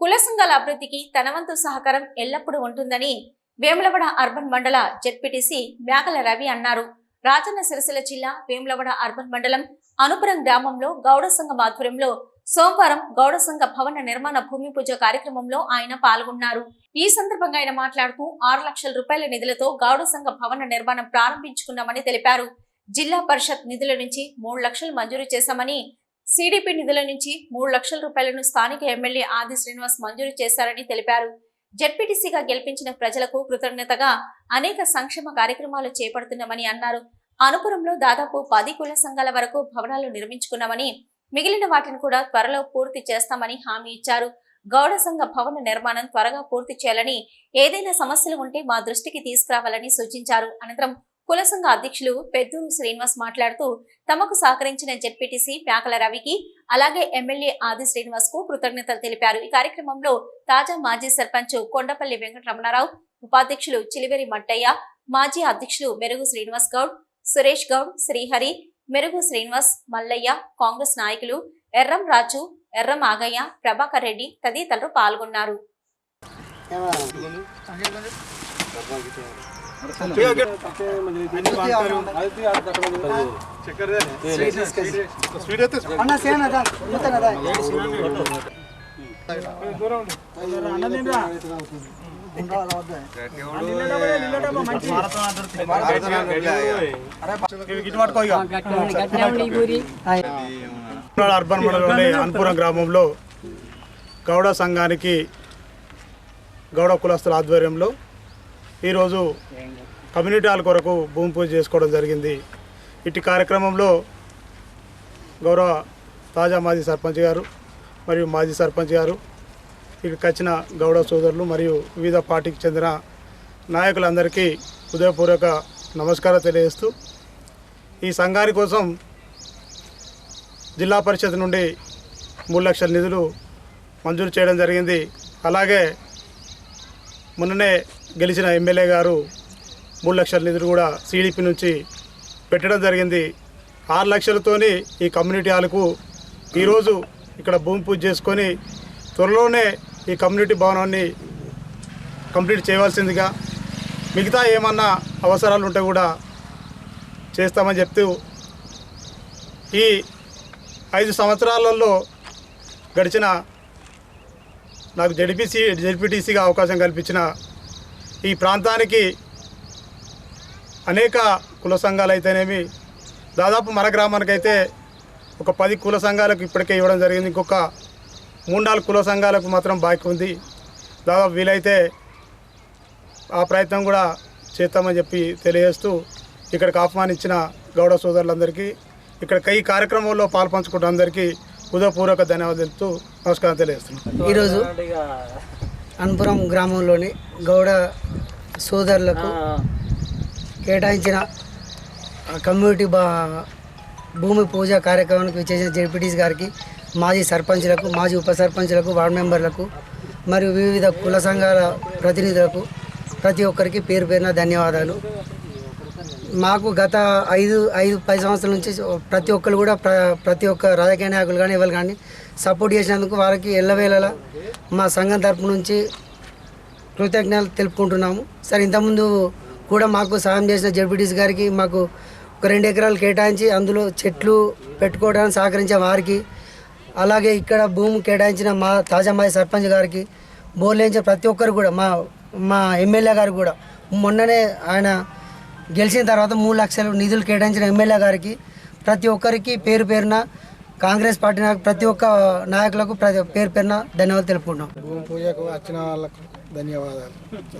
కుల సంఘాల అభివృద్ధికి తనవంతు సహకారం ఎల్లప్పుడూ ఉంటుందని వేములవాడ అర్బన్ మండల జెడ్పీటీసీ మేకల రవి అన్నారు. రాజన్న సిరిసిల్ల జిల్లా వేములవాడ అర్బన్ మండలం అనుపురం గ్రామంలో గౌడ సంఘం ఆధ్వర్యంలో సోమవారం గౌడ సంఘ భవన నిర్మాణ భూమి పూజ కార్యక్రమంలో ఆయన పాల్గొన్నారు. ఈ సందర్భంగా ఆయన మాట్లాడుతూ ఆరు లక్షల రూపాయల నిధులతో గౌడ సంఘ భవన నిర్మాణం ప్రారంభించుకున్నామని తెలిపారు. జిల్లా పరిషత్ నిధుల నుంచి మూడు లక్షలు మంజూరు చేశామని సిడిపి నిధుల నుంచి మూడు లక్షల రూపాయలను స్థానిక ఎమ్మెల్యే ఆది శ్రీనివాస్ మంజూరు చేశారని తెలిపారు. జడ్పీటీసీగా గెలిపించిన ప్రజలకు కృతజ్ఞతగా అనేక సంక్షేమ కార్యక్రమాలు చేపడుతున్నామని అన్నారు. అనుపురంలో దాదాపు పది కుల సంఘాల వరకు భవనాలు నిర్మించుకున్నామని మిగిలిన వాటిని కూడా త్వరలో పూర్తి చేస్తామని హామీ ఇచ్చారు. గౌడ సంఘ భవన నిర్మాణం త్వరగా పూర్తి చేయాలని ఏదైనా సమస్యలు ఉంటే మా దృష్టికి తీసుకురావాలని సూచించారు. అనంతరం కుల సంఘ అధ్యక్షులు పెద్దూరు శ్రీనివాస్ మాట్లాడుతూ తమకు సహకరించిన జెడ్పీటీసీ ప్యాకల రవికి అలాగే ఎమ్మెల్యే ఆది శ్రీనివాస్కు కృతజ్ఞతలు తెలిపారు. ఈ కార్యక్రమంలో తాజా మాజీ సర్పంచ్ కొండపల్లి వెంకటరమణారావు ఉపాధ్యక్షులు చిలివెరి మట్టయ్య మాజీ అధ్యక్షులు మెరుగు శ్రీనివాస్ గౌడ్ సురేష్ గౌడ్ శ్రీహరి మెరుగు శ్రీనివాస్ మల్లయ్య కాంగ్రెస్ నాయకులు ఎర్రం రాజు ఎర్రం ఆగయ్య ప్రభాకర్ రెడ్డి తదితరులు పాల్గొన్నారు. అర్బన్ మండలంలోని అన్పురం గ్రామంలో గౌడ సంఘానికి గౌడ కులస్తుల ఆధ్వర్యంలో ఈరోజు కమ్యూనిటీ హాల్ కొరకు భూమి పూజ చేసుకోవడం జరిగింది. ఇటు కార్యక్రమంలో గౌరవ తాజా మాజీ సర్పంచ్ గారు మరియు మాజీ సర్పంచ్ గారు ఇక్కడికి వచ్చిన గౌడ సోదరులు మరియు వివిధ పార్టీకి చెందిన నాయకులందరికీ హృదయపూర్వక నమస్కారం తెలియజేస్తూ ఈ సంఘాని కోసం జిల్లా పరిషత్ నుండి మూడు లక్షల నిధులు మంజూరు చేయడం జరిగింది. అలాగే మొన్ననే గెలిచిన ఎమ్మెల్యే గారు మూడు లక్షల నిధులు కూడా సీడీపీ నుంచి పెట్టడం జరిగింది. ఆరు లక్షలతోని ఈ కమ్యూనిటీ హాల్కు ఈరోజు ఇక్కడ భూమి పూజ చేసుకొని త్వరలోనే ఈ కమ్యూనిటీ భవనాన్ని కంప్లీట్ చేయవలసిందిగా మిగతా ఏమన్నా అవసరాలు ఉంటే కూడా చేస్తామని చెప్తూ ఈ ఐదు సంవత్సరాలలో గడిచిన నాకు జడిపిసి జడ్పీటీసీగా అవకాశం కల్పించిన ఈ ప్రాంతానికి అనేక కుల సంఘాలు అయితేనేమి దాదాపు మన గ్రామానికైతే ఒక పది కుల సంఘాలకు ఇప్పటికే ఇవ్వడం జరిగింది. ఇంకొక మూడు నాలుగు కుల సంఘాలకు మాత్రం బాకీ ఉంది. దాదాపు వీలైతే ఆ ప్రయత్నం కూడా చేస్తామని చెప్పి తెలియజేస్తూ ఇక్కడికి ఆహ్వానించిన గౌడ సోదరులందరికీ ఇక్కడ ఈ కార్యక్రమంలో పాల్పంచుకున్న అందరికీ హృదయపూర్వక ధన్యవాదాలు తెలుపుతూ నమస్కారం తెలియజేస్తున్నాను ఈరోజు అన్పురం గ్రామంలోని గౌడ సోదరులకు కేటాయించిన కమ్యూనిటీ బా భూమి పూజ కార్యక్రమానికి విచ్చేసిన జెడ్పీటీస్ గారికి మాజీ సర్పంచ్లకు మాజీ ఉప సర్పంచ్లకు వార్డు మెంబర్లకు మరియు వివిధ కుల సంఘాల ప్రతినిధులకు ప్రతి ఒక్కరికి పేరు పేరున ధన్యవాదాలు. మాకు గత ఐదు ఐదు పది సంవత్సరాల నుంచి ప్రతి ఒక్కరు కూడా ప్ర ప్రతి ఒక్క రాజకీయ నాయకులు కానీ ఎవరు కానీ సపోర్ట్ చేసినందుకు వారికి ఎల్లవేళలా మా సంఘం తరపు నుంచి కృతజ్ఞతలు తెలుపుకుంటున్నాము. సరే ఇంతకుముందు కూడా మాకు సాయం చేసిన జడ్పీటీసీ గారికి మాకు ఒక రెండు ఎకరాలు కేటాయించి అందులో చెట్లు పెట్టుకోవడానికి సహకరించే వారికి అలాగే ఇక్కడ భూమి కేటాయించిన మా తాజా సర్పంచ్ గారికి బోర్లేంచిన ప్రతి ఒక్కరు కూడా మా మా ఎమ్మెల్యే గారు కూడా మొన్ననే ఆయన గెలిచిన తర్వాత మూడు లక్షలు నిధులు కేటాయించిన ఎమ్మెల్యే గారికి ప్రతి ఒక్కరికి పేరు పేరున కాంగ్రెస్ పార్టీ నాయకు ప్రతి ఒక్క నాయకులకు ప్రతి పేరు పేరున ధన్యవాదాలు తెలుపుకుంటున్నాం. భూమి పూజకు వచ్చిన వాళ్ళకు ధన్యవాదాలు.